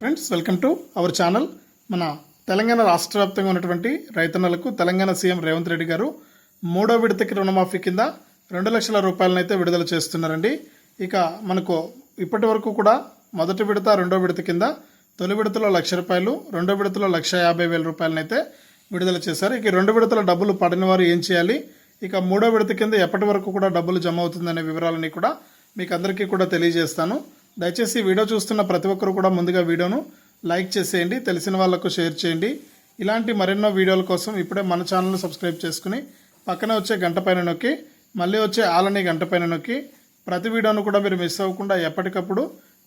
Friends welcome to our channel మన తెలంగాణ రాష్ట్ర వ్యాప్తంగా ఉన్నటువంటి రైతన్నలకు తెలంగాణ సీఎం రేవంత్ రెడ్డి గారు మూడో విడతకి రుణమాఫీ కింద రెండు లక్షల రూపాయలను అయితే విడుదల చేస్తున్నారండి. ఇక మనకు ఇప్పటి వరకు కూడా మొదటి విడత రెండో విడత కింద తొలి విడతలో లక్ష రూపాయలు రెండో విడతలో లక్ష యాభై వేల రూపాయలను అయితే విడుదల చేశారు. ఇక రెండు విడతల డబ్బులు పడిన వారు ఏం చేయాలి? ఇక మూడో విడత కింద ఎప్పటి వరకు కూడా డబ్బులు జమ అవుతుందనే వివరాలని కూడా మీకు అందరికీ కూడా తెలియజేస్తాను. దయచేసి వీడియో చూస్తున్న ప్రతి ఒక్కరు కూడా ముందుగా వీడియోను లైక్ చేసేయండి తెలిసిన వాళ్ళకు షేర్ చేయండి. ఇలాంటి మరెన్నో వీడియోల కోసం ఇప్పుడే మన ఛానల్ను సబ్స్క్రైబ్ చేసుకుని పక్కనే వచ్చే గంట పైన నొక్కి మళ్ళీ వచ్చే ఆలని గంట పైన నొక్కి ప్రతి వీడియోను కూడా మీరు మిస్ అవ్వకుండా ఎప్పటికప్పుడు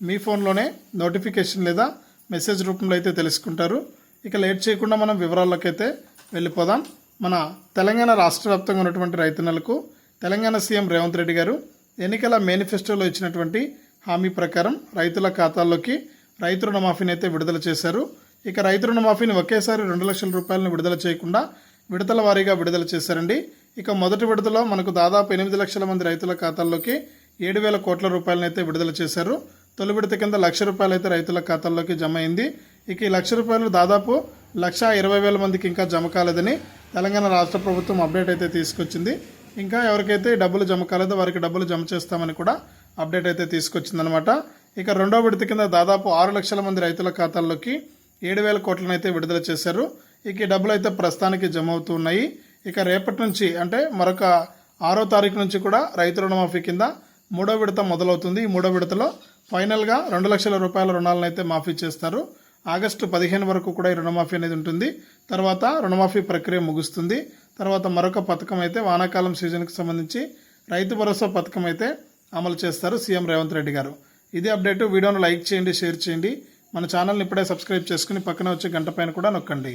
మీ ఫోన్లోనే నోటిఫికేషన్ లేదా మెసేజ్ రూపంలో అయితే తెలుసుకుంటారు. ఇక లేట్ చేయకుండా మనం వివరాల్లోకి అయితే వెళ్ళిపోదాం. మన తెలంగాణ రాష్ట్ర వ్యాప్తంగా ఉన్నటువంటి రైతన్నలకు తెలంగాణ సీఎం రేవంత్ రెడ్డి గారు ఎన్నికల మేనిఫెస్టోలో ఇచ్చినటువంటి హామీ ప్రకారం రైతుల ఖాతాల్లోకి రైతు రుణమాఫీని అయితే విడుదల చేశారు. ఇక రైతు రుణమాఫీని ఒకేసారి రెండు లక్షల రూపాయలను విడుదల చేయకుండా విడతల వారీగా విడుదల చేశారండి. ఇక మొదటి విడతలో మనకు దాదాపు ఎనిమిది లక్షల మంది రైతుల ఖాతాల్లోకి ఏడు వేల కోట్ల రూపాయలను అయితే విడుదల చేశారు. తొలి విడత కింద లక్ష రూపాయలు అయితే రైతుల ఖాతాల్లోకి జమ అయింది. ఇక ఈ లక్ష రూపాయలు దాదాపు లక్ష ఇరవై వేల మందికి ఇంకా జమ కాలేదని తెలంగాణ రాష్ట్ర ప్రభుత్వం అప్డేట్ అయితే తీసుకొచ్చింది. ఇంకా ఎవరికైతే డబ్బులు జమ కాలేదో వారికి డబ్బులు జమ చేస్తామని కూడా అప్డేట్ అయితే తీసుకొచ్చిందనమాట ఇక రెండో విడత కింద దాదాపు ఆరు లక్షల మంది రైతుల ఖాతాల్లోకి ఏడు వేల కోట్లను అయితే విడుదల చేశారు. ఇక ఈ డబ్బులు అయితే ప్రస్తుతానికి జమ అవుతూ ఉన్నాయి. ఇక రేపటి నుంచి అంటే మరొక ఆరో తారీఖు నుంచి కూడా రైతు రుణమాఫీ కింద మూడో విడత మొదలవుతుంది. ఈ మూడో విడతలో ఫైనల్గా రెండు లక్షల రూపాయల రుణాలను అయితే మాఫీ చేస్తారు. ఆగస్టు పదిహేను వరకు కూడా ఈ రుణమాఫీ అనేది ఉంటుంది. తర్వాత రుణమాఫీ ప్రక్రియ ముగుస్తుంది. తర్వాత మరొక పథకం అయితే వానాకాలం సీజన్కి సంబంధించి రైతు భరోసా పథకం అయితే అమలు చేస్తారు సీఎం రేవంత్ రెడ్డి గారు. ఇది అప్డేట్. వీడియోను లైక్ చేయండి షేర్ చేయండి. మన ఛానల్ని ఇప్పుడే సబ్స్క్రైబ్ చేసుకుని పక్కన వచ్చే గంట పైన కూడా నొక్కండి.